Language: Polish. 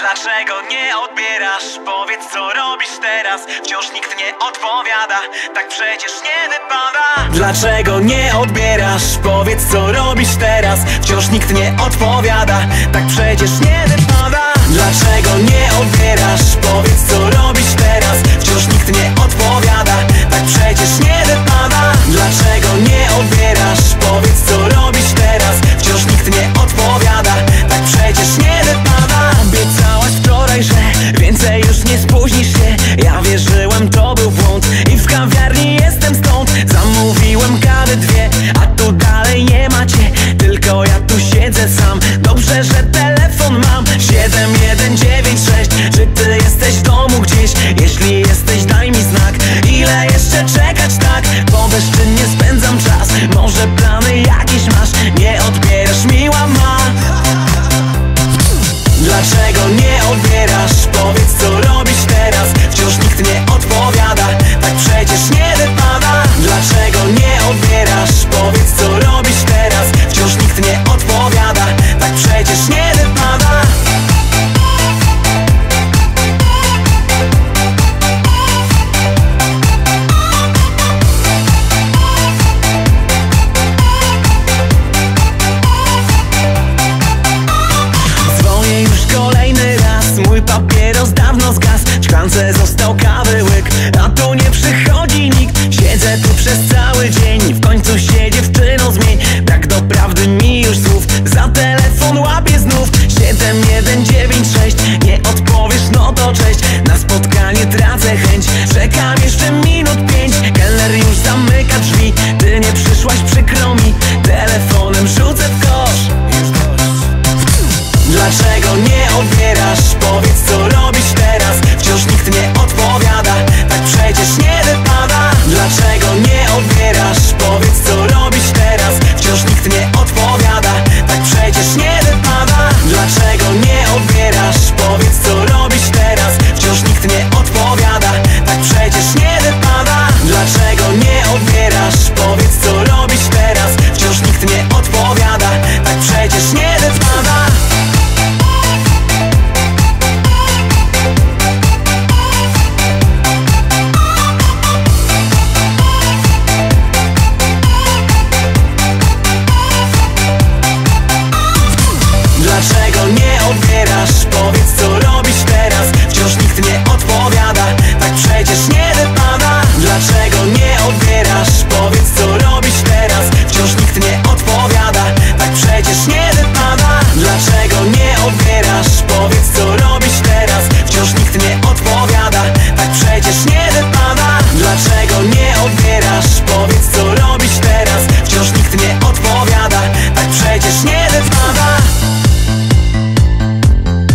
Dlaczego nie odbierasz? Powiedz co robisz teraz Wciąż nikt nie odpowiada Tak przecież nie wypada Dlaczego nie odbierasz? Powiedz co robisz teraz Wciąż nikt nie odpowiada Tak przecież nie wypada Dlaczego nie odbierasz? Powiedz puedes that dzień W końcu się dziewczyną zmień. Brak do prawdy mi już słów. Za telefon łapię znów. 7196 Nie odpowiesz, no to cześć. Na spotkanie tracę chęć. Czekam jeszcze minut pięć. Keller już zamyka drzwi. Ty nie przyszłaś, przykro mi. тишине